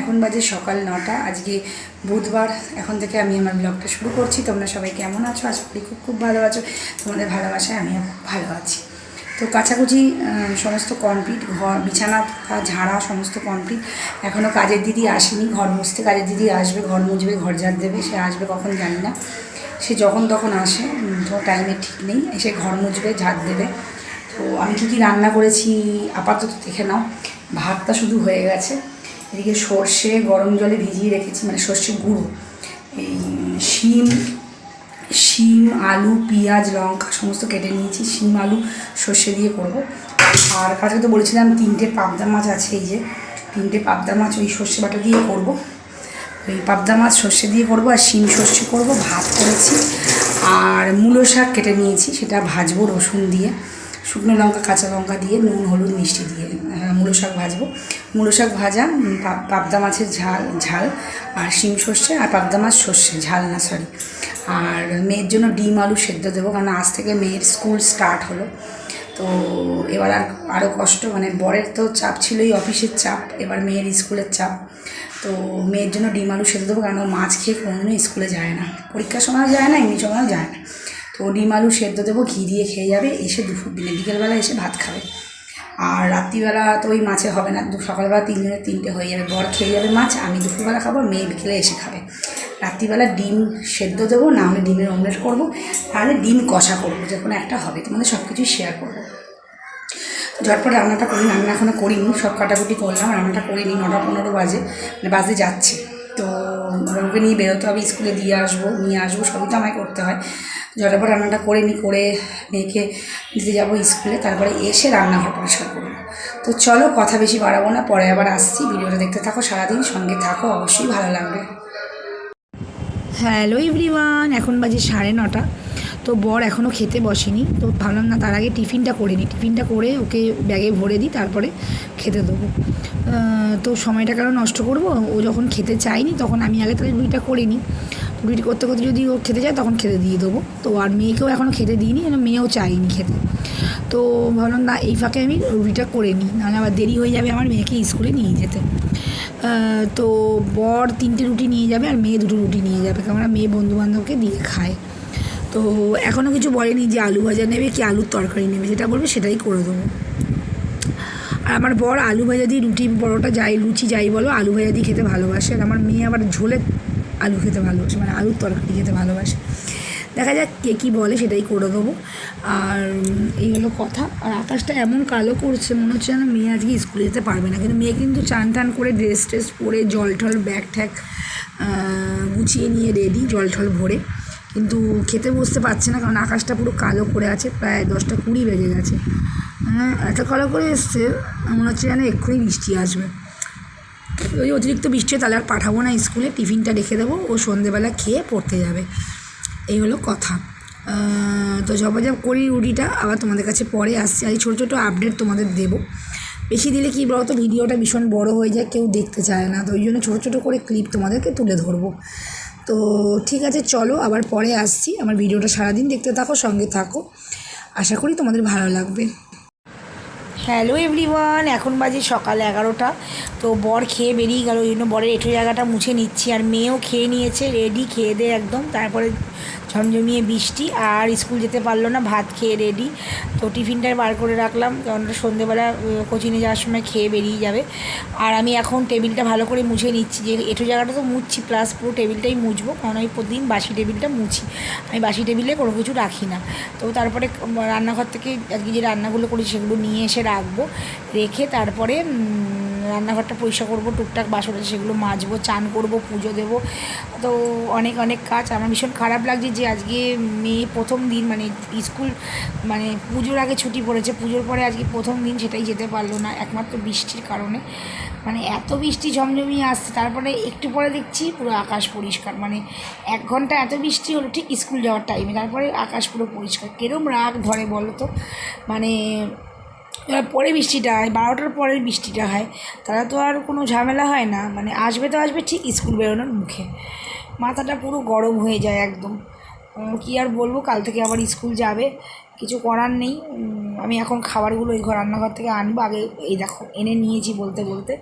এখন বাজে সকাল নটা। আজকে বুধবার, এখন থেকে আমি আমার ব্লগটা শুরু করছি। তোমরা সবাই কেমন আছো? আশা করি খুব খুব ভালো আছো। তোমাদের ভালোবাসায় আমিও খুব ভালো আছি। তো কাছাকুচি সমস্ত কমপ্লিট ঘর, বিছানা, ঝাড়া, সমস্ত কমপ্লিট এখনও কাজের দিদি আসেনি। ঘর মুছতে কাজের দিদি আসবে, ঘর মুছবে, ঘর ঝাড় দেবে। সে আসবে কখন জানি না। সে যখন তখন আসে তো টাইমের ঠিক নেই। এসে ঘর মুছবে, ঝাড় দেবে। তো আমি কী কী রান্না করেছি, আপাতত দেখে নাও। ভাতটা শুধু হয়ে গেছে। এদিকে সর্ষে গরম জলে ভিজিয়ে রেখেছি মানে সর্ষে গুঁড়ো। এই শিম শিম, আলু, পেঁয়াজ, লঙ্কা সমস্ত কেটে নিয়েছি। শিম, আলু, সর্ষে দিয়ে করব। আর কাছে তো বলেছিলাম তিনটে পাবদা মাছ আছে, এই যে তিনটে পাবদা মাছ ওই সর্ষে বাটা দিয়ে করব। ওই পাবদা মাছ সর্ষে দিয়ে করব আর শিম সর্ষে করব, ভাত করেছি। আর মূলো শাক কেটে নিয়েছি, সেটা ভাজবো রসুন দিয়ে। শুকনো লঙ্কা, কাঁচা লঙ্কা দিয়ে, নুন, হলুদ, মিষ্টি দিয়ে। মূলো শাক ভাজবো। মূলো শাক ভাজা পাবদা মাছের ঝাল ঝাল আর শিম সর্ষে আর পাবদা মাছ সর্ষে, ঝাল না সরি আর মেয়ের জন্য ডিম আলু সেদ্ধ দেবো, কারণ আজ থেকে মেয়ের স্কুল স্টার্ট হলো। তো এবার আর আরও কষ্ট মানে বরের তো চাপ ছিলই, অফিসের চাপ, এবার মেয়ের স্কুলের চাপ। তো মেয়ের জন্য ডিম আলু সেদ্ধ দেবো, কারণ ও মাছ খেয়ে কোনোদিনও স্কুলে যায় না। পরীক্ষার সময়ও যায় না এমনি সময়ও যায় না। তো ডিম আলু সেদ্ধ দেবো, ঘি দিয়ে খেয়ে যাবে, এসে দুপুর বিকেলবেলা এসে ভাত খাবে। আর রাত্রিবেলা তো ওই মাছে হবে না। দু সকালবেলা তিনজনের তিনটে হয়ে যাবে। বর খেয়ে যাবে মাছ, আমি দুপুরবেলা খাব মেয়ে বিকেলে এসে খাবে। রাত্রিবেলা ডিম সেদ্ধ দেবো, না হলে ডিমের অমলেট করব, তাহলে ডিম কষা করব যে কোনো একটা হবে, তোমাদের সব কিছুই শেয়ার করব। ঝটপট রান্নাটা করি রান্না এখনও করিনি, সব কাটাকুটি করলাম, রান্নাটা করিনি, নটা পনেরো বাজে মানে বাজে যাচ্ছে। তো ওকে নিয়ে বেরোতে হবে, স্কুলে দিয়ে আসব, নিয়ে আসব, সবই তো আমায় করতে হয়। ঝটপট রান্নাটা করে নিই, করে মেয়েকে দিতে যাব স্কুলে, তারপরে এসে রান্নাঘর পরিষ্কার করব। তো চলো কথা বেশি বাড়াবো না, পরে আবার আসছি, ভিডিওটা দেখতে থাকো, সারাদিন সঙ্গে থাকো, অবশ্যই ভালো লাগবে। হ্যালো এভরিওয়ান, এখন বাজে সাড়ে নটা। তো বর এখনও খেতে বসেনি, তো ভাবলাম না তার আগে টিফিনটা করে নিই। টিফিনটা করে ওকে ব্যাগে ভরে দিই, তারপরে খেতে দেবো। তো সময়টা কারণ নষ্ট করব? ও যখন খেতে চায়নি তখন আমি আগে তাহলে রুটিটা করে নিই। রুটি করতে করতে যদি ও খেতে চায় তখন খেতে দিয়ে দেবো। তো আর মেয়েকেও এখনও খেতে দিইনি যেন মেয়েও চায়নি খেতে। তো ভাবলাম না, এই ফাঁকে আমি রুটিটা করে নিই, নাহলে আবার দেরি হয়ে যাবে আমার মেয়েকে স্কুলে নিয়ে যেতে। তো বর তিনটে রুটি নিয়ে যাবে আর মেয়ে দুটো রুটি নিয়ে যাবে কারণ মেয়ে বন্ধুবান্ধবকে দিয়ে খায়। তো এখনও কিছু বলেনি যে আলু ভাজা নেবে কি আলুর তরকারি নেবে যেটা বলবে সেটাই করে দেবো। আর আমার বর আলু ভাজা দিয়ে রুটি পরোটা যাই লুচি যাই বলো আলু ভাজা দিয়ে খেতে ভালোবাসে। আর আমার মেয়ে আবার ঝোলে আলু খেতে ভালোবাসে মানে আলুর তরকারি খেতে ভালোবাসে। দেখা যাক কে কী বলে সেটাই করে দেবো। আর এই হলো কথা। আর আকাশটা এমন কালো করছে মনে হচ্ছে যেন মেয়ে আজকে স্কুলে যেতে পারবে না। কিন্তু মেয়ে কিন্তু চান টান করে ড্রেস ট্রেস পরে জল টল ব্যাগ আহ, গুছিয়ে নিয়ে রেডি জল টল ভরে। কিন্তু খেতে বসতে পারছে না কারণ আকাশটা পুরো কালো করে আছে, প্রায় দশটা কুড়ি বেজে গেছে। হ্যাঁ এত কালো করে এসছে, মনে হচ্ছে যেন এক্ষুনি বৃষ্টি আসবে। ওই অতিরিক্ত বৃষ্টি তাহলে আর পাঠাবো না স্কুলে, টিফিনটা রেখে দেবো, ও সন্ধেবেলা খেয়ে পড়তে যাবে। এই হলো কথা। তো জবাজব করি রুটিটা, আবার তোমাদের কাছে পরে আসছে। আর এই ছোটো ছোটো আপডেট তোমাদের দেবো। বেশি দিলে কী বলতো, ভিডিওটা ভীষণ বড় হয়ে যায়, কেউ দেখতে চায় না। তো ওই জন্য ছোটো ছোটো করে ক্লিপ তোমাদেরকে তুলে ধরবো। তো ঠিক আছে, চলো আবার পরে আসছি। আমার ভিডিওটা সারাদিন দেখতে থাকো, সঙ্গে থাকো। আশা করি তোমাদের ভালো লাগবে। হ্যালো এভরিওয়ান এখন বাজে সকাল এগারোটা। তো বর খেয়ে বেরিয়ে গেল, ওই জন্য বরের এঁটো জায়গাটা মুছে নিচ্ছি। আর মেয়েও খেয়ে নিয়েছে রেডি খেয়ে দে একদম। তারপরে ঝমঝমিয়ে বৃষ্টি আর স্কুল যেতে পারল না, ভাত খেয়ে রেডি তো টিফিনটা বার করে রাখলাম, কারণ সন্ধেবেলা কোচিংয়ে যাওয়ার সময় খেয়ে বেরিয়ে যাবে। আর আমি এখন টেবিলটা ভালো করে মুছে নিচ্ছি, যে এঁটো জায়গাটা তো মুছছি প্লাস পুরো টেবিলটাই মুছবো, কারণ আমি প্রতিদিন বাসি টেবিলটা মুছি। আমি বাসি টেবিলে কোনো কিছু রাখি না। তো তারপরে রান্নাঘর থেকে আজকে যে রান্নাগুলো করি সেগুলো নিয়ে এসে রাখব, রেখে তারপরে রান্নাঘরটা পরিষ্কার করব, টুকটাক বাসন আছে সেগুলো মাজবো, চান করব, পুজো দেবো। তো অনেক অনেক কাজ। আমার ভীষণ খারাপ লাগছে যে আজকে মেয়ে প্রথম দিন মানে স্কুল মানে পুজোর আগে ছুটি পড়েছে। পুজোর পরে আজকে প্রথম দিন সেটাই যেতে পারল না, একমাত্র বৃষ্টির কারণে। মানে এত বৃষ্টি ঝমঝমিয়ে আসছে, তারপরে একটু পরে দেখছি পুরো আকাশ পরিষ্কার। মানে এক ঘণ্টা এত বৃষ্টি হলো ঠিক স্কুল যাওয়ার টাইমে তারপরে আকাশ পুরো পরিষ্কার। কেরম রাগ ধরে বলো তো? মানে এবার পরে বৃষ্টিটা হয়, বারোটার পরে বৃষ্টিটা হয় তারা তো আর কোনো ঝামেলা হয় না মানে আসবে তো আসবে, ঠিক স্কুল বেরোনোর মুখে। মাথাটা পুরো গরম হয়ে যায় একদম। কী আর বলব, কাল থেকে আবার স্কুল যাবে, কিছু করার নেই। আমি এখন খাবারগুলো এই ঘর রান্নাঘর থেকে আনব, আগে এই দেখো, এনে নিয়েছি বলতে বলতে।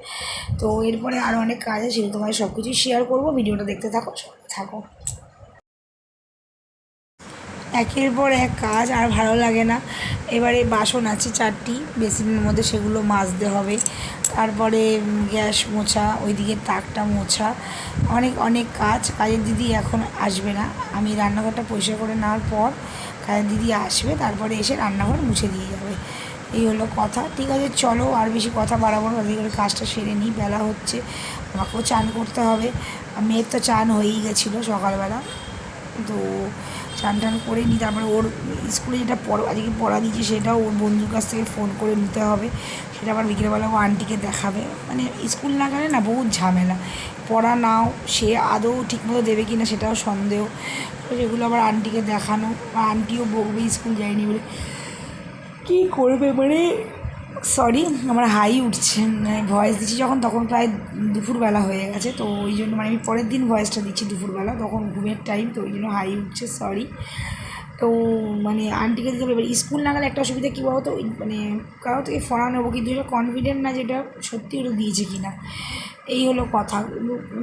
তো এরপরে আরও অনেক কাজ আছে, সেগুলো তোমায় সব কিছুই শেয়ার করব, ভিডিওটা দেখতে থাকো থাকো। একের পর এক কাজ আর ভালো লাগে না। এবারে বাসন আছে চারটি, বেসিনের মধ্যে সেগুলো মাজতে হবে। তারপরে গ্যাস মোছা, ওইদিকে তাকটা মোছা। অনেক অনেক কাজ। কাজের দিদি এখন আসবে না। আমি রান্নাঘরটা পরিষ্কার করে নেওয়ার পর কাজের দিদি আসবে, তারপরে এসে রান্নাঘর মুছে দিয়ে যাবে। এই হলো কথা। ঠিক আছে, চলো আর বেশি কথা বাড়াবো না। করে কাজটা সেরে নিই। বেলা হচ্ছে। আমাকেও চান করতে হবে। মেয়ের তো চান হয়েই গেছিল সকালবেলা। তো চান টান করে নিই তারপরে ওর স্কুলে যেটা পড়া আজকে পড়া দিয়েছি সেটাও ওর বন্ধুর কাছ থেকে ফোন করে নিতে হবে। সেটা আবার বিকেলবেলা ও আন্টিকে দেখাবে। মানে স্কুল না গেলে না বহুত ঝামেলা। পড়া নাও, সে আদৌ ঠিকমতো দেবে কি না সেটাও সন্দেহ। সেগুলো আবার আন্টিকে দেখানো। বা আন্টিও বকবে স্কুল যায়নি বলে। কী করবে মানে সরি আমার হাই উঠছে মানে ভয়েস দিচ্ছি যখন, তখন প্রায় দুপুরবেলা হয়ে গেছে, তো ওই জন্য মানে আমি পরের দিন ভয়েসটা দিচ্ছি দুপুরবেলা, তখন ঘুমের টাইম তো ওই জন্য হাই উঠছে সরি তো মানে আন্টিকে দিতে হবে স্কুল না গেলে একটা অসুবিধা কী বলতো ওই মানে কারও থেকে ফোনা নেব কিন্তু এটা কনফিডেন্ট না যেটা সত্যি ওটা দিয়েছে কি না এই হলো কথা,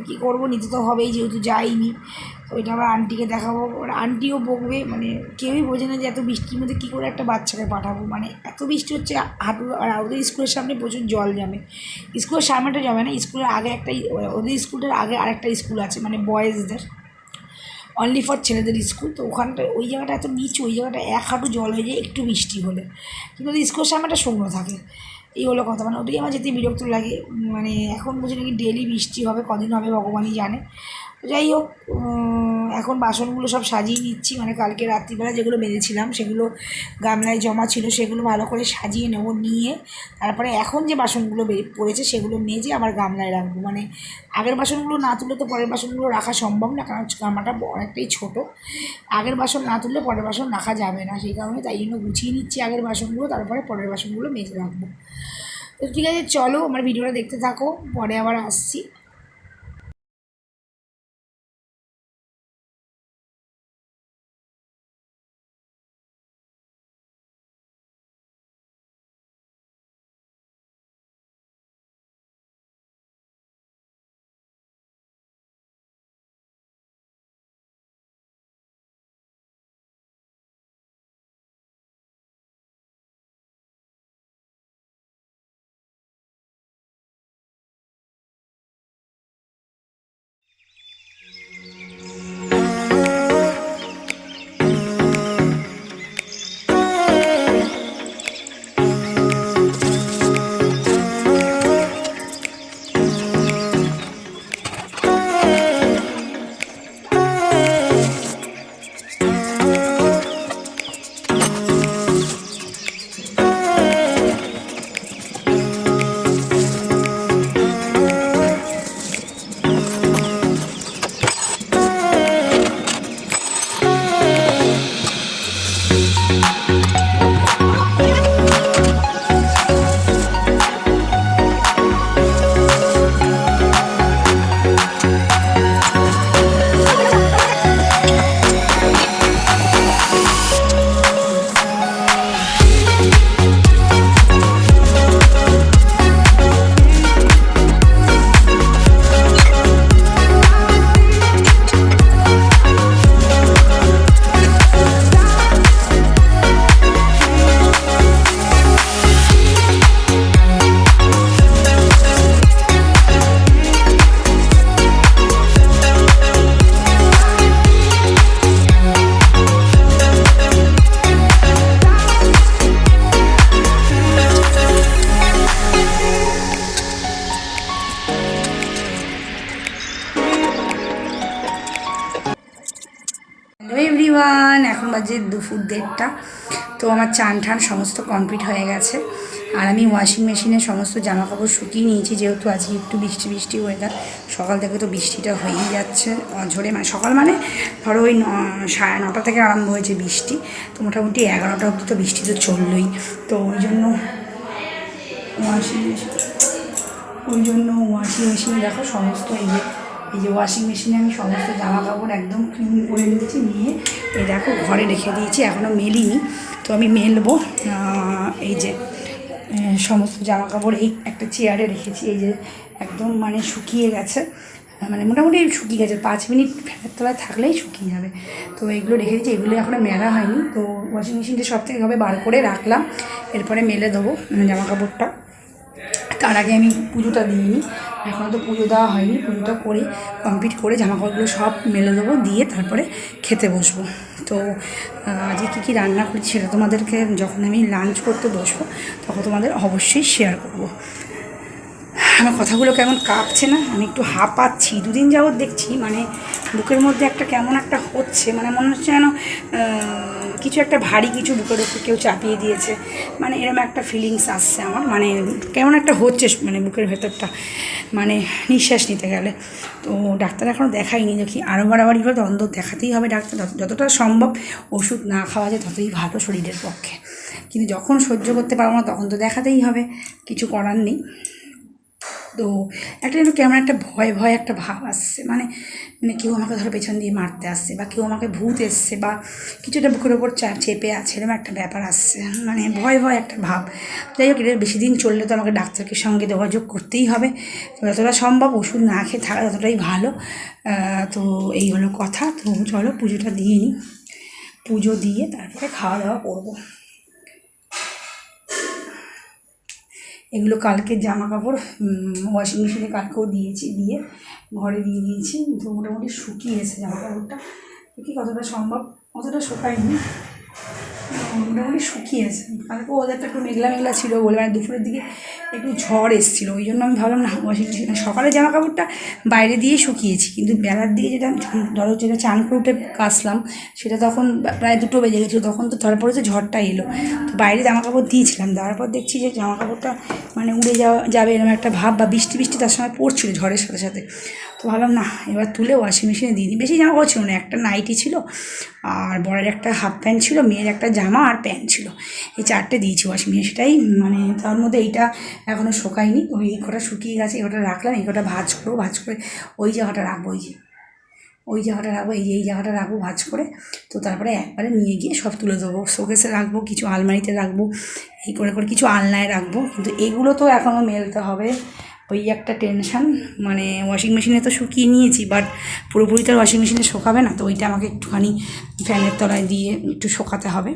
কী করব, নিতে তো হবেই, যেহেতু যাইনি। তো ওইটা আবার আন্টিকে দেখাবো। ওর আন্টিও বকবে মানে কেউই বোঝে না যে এত বৃষ্টির মধ্যে কী করে একটা বাচ্চাকে পাঠাবো। মানে এত বৃষ্টি হচ্ছে হাঁটু আর ওদের স্কুলের সামনে প্রচুর জল জমে। স্কুলের সামনেটা জমে না, স্কুলের আগে একটা ওদের স্কুলটার আগে আরেকটা স্কুল আছে মানে বয়েজদের অনলি ফর ছেলেদের স্কুল। তো ওখানটা, ওই জায়গাটা এত নিচু, ওই জায়গাটা এক হাঁটু জল হয়ে যায়, একটু বৃষ্টি হলে। কিন্তু ওদের স্কুলের সামনেটা শুকনো থাকে। এই হলো কথা। মানে ওটাই আমার যেতে বিরক্ত লাগে। মানে এখন বুঝি নাকি ডেলি বৃষ্টি হবে, কদিন হবে ভগবানই জানে। যাই হোক এখন বাসনগুলো সব সাজিয়ে নিচ্ছি। মানে কালকে রাত্রিবেলা যেগুলো বেঁধেছিলাম সেগুলো গামলায় জমা ছিল, সেগুলো ভালো করে সাজিয়ে নেব নিয়ে। তারপরে এখন যে বাসনগুলো পড়েছে, সেগুলো মেজে আবার গামলায় রাখব। মানে আগের বাসনগুলো না তুললে তো পরের বাসনগুলো রাখা সম্ভব না, কারণ গামলাটা অনেকটাই ছোট। আগের বাসন না তুললে পরের বাসন রাখা যাবে না, সেই কারণে তাই জন্য গুছিয়ে নিচ্ছি আগের বাসনগুলো, তারপরে পরের বাসনগুলো মেজে রাখব। তো ঠিক আছে, চলো আমার ভিডিওটা দেখতে থাকো, পরে আবার আসছি। বাজে দুপুর দেড়টা। তো আমার চান ঠান সমস্ত কমপ্লিট হয়ে গেছে। আর আমি ওয়াশিং মেশিনে সমস্ত জামা কাপড় শুকিয়ে নিয়েছি, যেহেতু আজকে একটু বৃষ্টি বৃষ্টি ওয়েদার সকাল থেকে তো বৃষ্টিটা হয়েই যাচ্ছে ঝরে মানে সকাল মানে ধরো ওই সাড়ে নটা থেকে আরম্ভ হয়েছে বৃষ্টি। তো মোটামুটি এগারোটা অবধি তো বৃষ্টি তো চললোই। তো ওই জন্য ওয়াশিং মেশিন ওই জন্য ওয়াশিং মেশিন দেখো সমস্ত এই যে এই যে ওয়াশিং মেশিনে আমি সমস্ত জামা কাপড় একদম ক্লিন করে নিয়েছি, নিয়ে এই দেখো ঘরে রেখে দিয়েছি এখনও মেলিনি। তো আমি মেলবো এই যে সমস্ত জামা কাপড় এই একটা চেয়ারে রেখেছি, এই যে একদম মানে শুকিয়ে গেছে। মানে মোটামুটি শুকিয়ে গেছে, পাঁচ মিনিট ফ্যানের তলায় থাকলেই শুকিয়ে যাবে। তো এগুলো রেখে দিয়েছি, এগুলো এখনও মেলা হয়নি। তো ওয়াশিং মেশিনটা সব থেকে বার করে রাখলাম, এরপরে মেলে দেবো জামা কাপড়টা তার আগে আমি পুজোটা দিইনি। এখনও তো পুজো দেওয়া হয়নি। পুজোটা করে কমপ্লিট করে জামাকাপড়গুলো সব মেলে দেবো, দিয়ে তারপরে খেতে বসবো। তো আজকে কী কী রান্না করছি সেটা তোমাদেরকে যখন আমি লাঞ্চ করতে বসবো, তখন তোমাদের অবশ্যই শেয়ার করব। আমার কথাগুলো কেমন কাঁপছে না? আমি একটু হাঁপাচ্ছি। দুদিন যাবৎ দেখছি মানে বুকের মধ্যে একটা কেমন একটা হচ্ছে মানে মনে হচ্ছে যেন কিছু একটা ভারী কিছু বুকের উপর কেউ চাপিয়ে দিয়েছে। মানে এরকম একটা ফিলিংস আসছে আমার মানে কেমন একটা হচ্ছে মানে বুকের ভেতরটা। মানে নিঃশ্বাস নিতে গেলে। তো ডাক্তার এখনও দেখাইনি দেখি আরও বাড়াবাড়ি করে দ্বন্দ্ব দেখাতেই হবে ডাক্তার। যতটা সম্ভব ওষুধ না খাওয়া যায়, ততই ভালো শরীরের পক্ষে। কিন্তু যখন সহ্য করতে পারব না, তখন তো দেখাতেই হবে। কিছু করার নেই। তো একটা যেন কেমন একটা ভয় ভয় একটা ভাব আসছে। মানে মানে কেউ আমাকে ধরো পেছন দিয়ে মারতে আসছে বা কেউ আমাকে ভূত এসছে বা কিছুটা বুকের ওপর চাপ চেপে আছে, এরকম একটা ব্যাপার আসছে। মানে ভয় ভয় একটা ভাব। যাই হোক, এটা বেশি দিন চললে তো আমাকে ডাক্তারকে সঙ্গে যোগাযোগ করতেই হবে। যতটা সম্ভব ওষুধ না খেয়ে থাকা ততটাই ভালো। তো এই হলো কথা। তো চলো, পুজোটা দিয়ে নিই পুজো দিয়ে তারপরে খাওয়া দাওয়া করব। এগুলো কালকে জামা কাপড় ওয়াশিং মেশিনে কালকেও দিয়েছি, দিয়ে ঘরে দিয়ে দিয়েছি। তো মোটামুটি শুকিয়েছে জামা কাপড়টা দেখি কতটা সম্ভব? অতটা শুকায়নি। মোটামুটি শুকিয়েছে কালকে ওদেরটা একটু মেঘলা মেঘলা ছিল বলে মানে দুপুরের দিকে একটু ঝড় এসেছিল, ওই জন্য আমি ভাবলাম, না ওয়াশিং মেশিন সকালে জামা কাপড়টা বাইরে দিয়ে শুকিয়েছি। কিন্তু বেলার দিয়ে যেটা ধরো যেটা চান করে উঠে কাচলাম, সেটা তখন প্রায় দুটো বেজে গেছিল, তখন তো তারপরে যে ঝড়টা এলো। তো বাইরে জামা কাপড় দিয়েছিলাম, দেওয়ার পর দেখছি যে জামা কাপড়টা মানে উড়ে যাওয়া, যাবে এরকম একটা ভাব বা বৃষ্টি বৃষ্টি তার সময় পড়ছিল ঝড়ের সাথে সাথে। তো ভাবলাম, না, এবার তুলে ওয়াশিং মেশিনে দিয়ে দিই। বেশি জামা কাপড় ছিল না, একটা নাইটি ছিল, আর বড়ের একটা হাফ প্যান্ট ছিল, মেয়ের একটা জামা আর প্যান্ট ছিল। এই চারটে দিয়েছি ওয়াশিং মেশিনে সেটাই মানে তার মধ্যে এইটা এখনও শুকায়নি। ওই কটা শুকিয়ে গেছে, এই কটা রাখলাম, এই কটা ভাজ করব, ভাজ করে ওই জায়গাটা রাখব, ওই যে, ওই জায়গাটা রাখব, এই যে, এই জায়গাটা রাখব, ভাজ করে, তো তারপরে একবারে নিয়ে গিয়ে সব তুলে দেবো। শোকেসে রাখব, কিছু আলমারিতে রাখব, এই করে করে কিছু আলনায় রাখব, কিন্তু এগুলো তো এখনও মেলতে হবে। ওই একটা টেনশান মানে ওয়াশিং মেশিনে তো শুকিয়ে নিয়েছি, বাট পুরোপুরি তো ওয়াশিং মেশিনে শোকাবে না, তো ওইটা আমাকে একটুখানি ফ্যানের তলায় দিয়ে একটু শোকাতে হবে।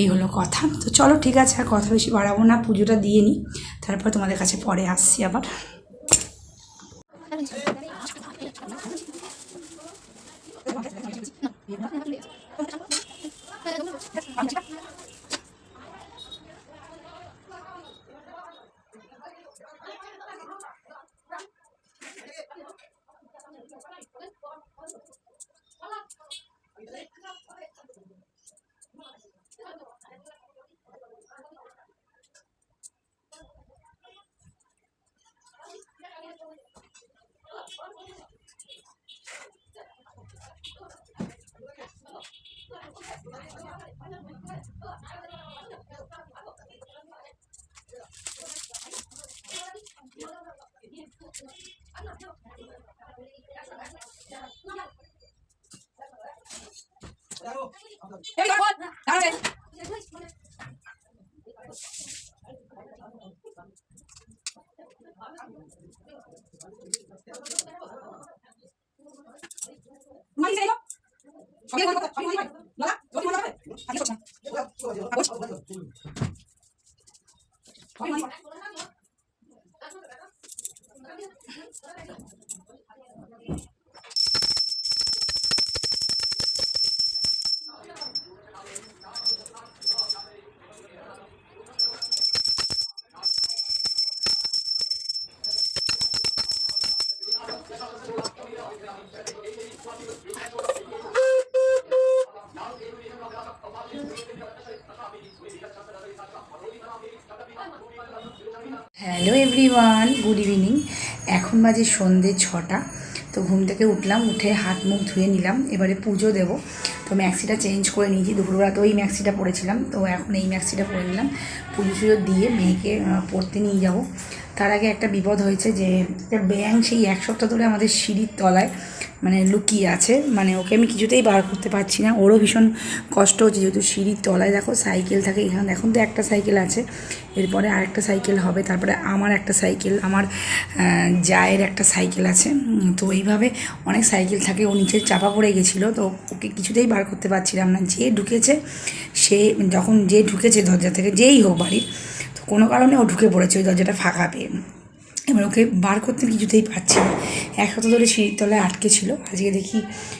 এই হলো কথা। তো চলো ঠিক আছে, আর কথা বেশি বাড়াবো না, পুজোটা দিয়ে নিই তারপর তোমাদের কাছে পরে আসছি আবার। 여기 권 나가자. 마이세요? 저기 어디 갔다? 저기 어디 갔다? 나가? 어디 올라가? 아니 좋지. 뭐야? 저거 저거. 아, 뭐 저거. 저기 어디 갔다? হ্যালো এভরিওয়ান গুড ইভিনিং এখন বাজে সন্ধে ছটা, তো ঘুম থেকে উঠলাম, উঠে হাত মুখ ধুয়ে নিলাম, এবারে পুজো দেব। তো ম্যাক্সিটা চেঞ্জ করে নিয়েছি, দুপুরবেলা তো ওই ম্যাক্সিটা পরেছিলাম, তো এখন এই ম্যাক্সিটা পরে নিলাম। পুজো সুজো দিয়ে মেয়েকে পড়তে নিয়ে যাব। তার আগে একটা বিপদ হয়েছে যে একটা ব্যাং সেই এক সপ্তাহ ধরে আমাদের সিঁড়ির তলায় মানে লুকিয়ে আছে। মানে ওকে আমি কিছুতেই বার করতে পারছি না। ওরও ভীষণ কষ্ট হচ্ছে, যেহেতু সিঁড়ির তলায় দেখো সাইকেল থাকে, এখানে এখন তো একটা সাইকেল আছে। এরপরে আরেকটা সাইকেল হবে, তারপরে আমার একটা সাইকেল, আমার জায়ের একটা সাইকেল আছে। তো এইভাবে অনেক সাইকেল থাকে, ও নিচে চাপা পড়ে গেছিল, তো ওকে কিছুতেই বার করতে পারছিলাম না। যে ঢুকেছে, সে যখন যে ঢুকেছে দরজা থেকে, যেই হোক বাড়ির, তো কোনো কারণে ও ঢুকে পড়েছে, ওই দরজাটা ফাঁকা পেয়ে। এবার ওকে বার করতে কিছুতেই পারছি না। এক সপ্তাহ ধরে সিঁড়ির তলায় আটকে ছিল। আজকে দেখি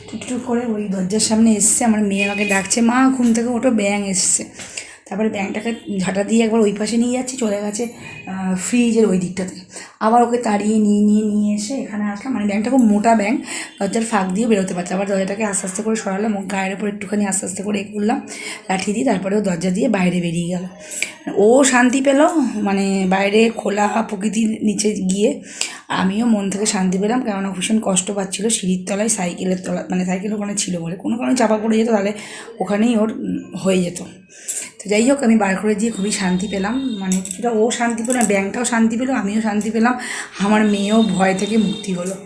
টুকটুক করে ওই দরজার সামনে এসছে। আমার মেয়ে আমাকে ডাকছে, মা, ঘুম থেকে ওটো ব্যাং এসছে। তারপরে ব্যাংটাকে ঝাঁটা দিয়ে একবার ওই পাশে নিয়ে যাচ্ছি, চলে গেছে ফ্রিজের ওই দিকটাতে। আবার ওকে তাড়িয়ে নিয়ে নিয়ে নিয়ে এসে এখানে আসলাম। মানে ব্যাংকটা খুব মোটা ব্যাংক দরজার ফাঁক দিয়ে বেরোতে পারছে আবার দরজাটাকে আস্তে আস্তে করে সরালাম গায়ের ওপর একটুখানি আস্তে আস্তে করে এ করলাম, লাঠি দিয়ে তারপরে ও দরজা দিয়ে বাইরে বেরিয়ে গেল। ও শান্তি পেল মানে বাইরে খোলা প্রকৃতির নিচে গিয়ে আমিও মন থেকে শান্তি পেলাম। কেননা ভীষণ কষ্ট পাচ্ছিল, সিঁড়ির তলায়, সাইকেলের তলা মানে সাইকেল ওখানে ছিল বলে। কোনো কারণে চাপা পড়ে যেত, তাহলে ওখানেই ওর হয়ে যেত। তো যাই হোক, আমি বার করে দিয়ে খুবই শান্তি পেলাম। মানে কিছুটা ও শান্তি পেল, ব্যাংকটাও শান্তি পেল, আমিও শান্তি পেলাম। আমার মেয়েও ভয় থেকে মুক্তি হলো।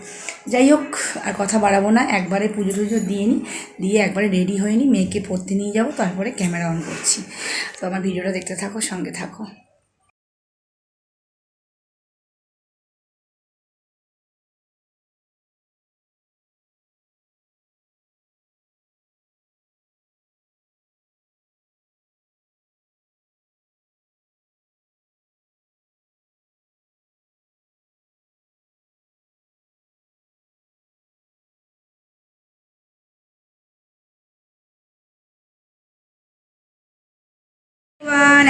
যাই হোক, আর কথা বাড়াবো না। একবারে পুজো টুজো দিয়ে নিই দিয়ে একবারে রেডি হয়ে নিই মেয়েকে পড়তে নিয়ে যাব, তারপরে ক্যামেরা অন করছি। তো আমার ভিডিওটা দেখতে থাকো, সঙ্গে থাকো।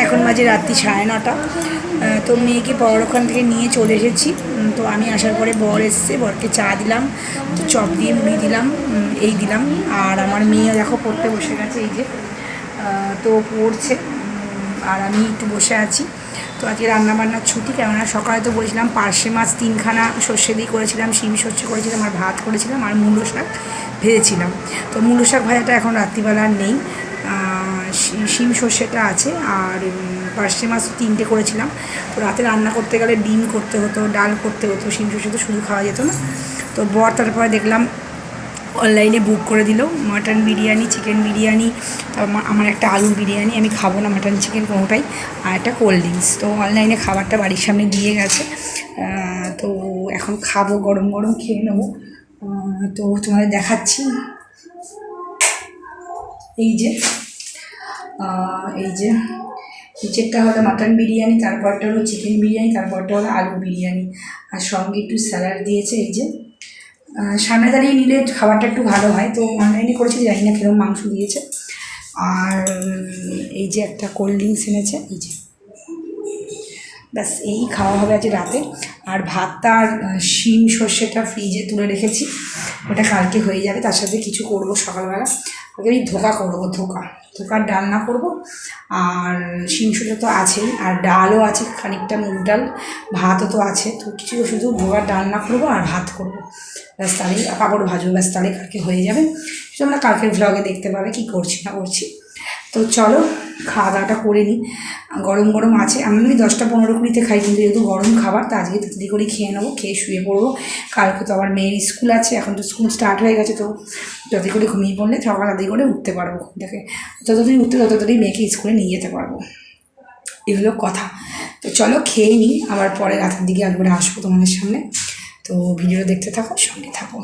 এখন বাজে রাত্রি সাড়ে নটা। তো মেয়েকে বড় ওখান থেকে নিয়ে চলে এসেছি। তো আমি আসার পরে বর এসছে, বরকে চা দিলাম চপ দিয়ে মুড়ি দিলাম এই দিলাম। আর আমার মেয়ে দেখো পড়তে বসে গেছে এই যে তো পড়ছে আর আমি একটু বসে আছি। তো আজকে রান্নাবান্নার ছুটি, কেননা সকালে তো বলেছিলাম পার্শে মাছ তিনখানা সর্ষে দিয়ে করেছিলাম, শিম সর্ষে করেছিলাম, আর ভাত করেছিলাম, আর মূলো শাক ভেজেছিলাম। তো মূলো শাক ভাজাটা এখন রাত্রিবেলা নেই। শিম সর্ষেটা আছে আর পার্শে মাছ তিনটে করেছিলাম। তো রাতে রান্না করতে গেলে ডিম করতে হতো, ডাল করতে হতো, শিম সর্ষে তো শুধু খাওয়া যেত না। তো বর তারপরে দেখলাম অনলাইনে বুক করে দিল, মাটন বিরিয়ানি, চিকেন বিরিয়ানি আমার- একটা আলুর বিরিয়ানি, আমি খাব না মাটন চিকেন কোনোটাই, আর একটা কোল্ড ড্রিঙ্কস। তো অনলাইনে খাবারটা বাড়ির সামনে দিয়ে গেছে। তো এখন খাব, গরম গরম খেয়ে নেব। তো তোমাদের দেখাচ্ছি। এই যে এই যে নিচেরটা হলো মাটন বিরিয়ানি, তারপরটা হলো চিকেন বিরিয়ানি, তারপরটা হলো আলু বিরিয়ানি। আর সঙ্গে একটু স্যালাড দিয়েছে এই যে। সামনে দাঁড়িয়ে নিলে খাবারটা একটু ভালো হয়। তো অনলাইনে করেছি, জানি না কীরকম মাংস দিয়েছে। আর এই যে একটা কোল্ড ড্রিঙ্কস এনেছে, এই যে। ব্যাস, এই খাওয়া হবে আজ রাতে। আর ভাতটা আর শিম সর্ষেটা ফ্রিজে তুলে রেখেছি। ওটা কালকে হয়ে যাবে, তার সাথে কিছু করব সকালবেলা। ওকে আমি ধোকা করব ধোকা। ধোকার ডালনা করব। আর শিম সর্ষে তো আছেই, আর ডালও আছে, খানিকটা মুগ ডাল, ভাতও তো আছে। তো কিছু শুধু ধোকার ডালনা করব আর ভাত করব। ব্যাস তাহলেই কাপড় ভাজবো, ব্যাস তাহলে কালকে হয়ে যাবে। সেটা আমরা কালকের ভ্লগে দেখতে পাবে কী করছি, না করছি। তো চলো খাওয়া দাওয়াটা করে নিই। গরম গরম আছে। আমি ওই দশটা পনেরো কুড়িতে খাই, কিন্তু যেহেতু গরম খাবার, তা আজকে তাড়াতাড়ি করে খেয়ে নেব, খেয়ে শুয়ে পড়ব। কালকে তো আবার মেয়ের স্কুল আছে, এখন তো স্কুল স্টার্ট হয়ে গেছে, তো তাড়াতাড়ি করে ঘুমিয়ে পড়লে সকাল তাড়াতাড়ি করে উঠতে পারব ঘুম থেকে। যতদিন উঠতে তত তাড়াতাড়ি মেয়েকে স্কুলে নিয়ে যেতে পারব। এগুলো কথা। তো চলো, খেয়ে নিই। আবার পরে রাতের দিকে একবারে আসব তোমাদের সামনে। তো ভিডিওটা দেখতে থাকো, সঙ্গে থাকো।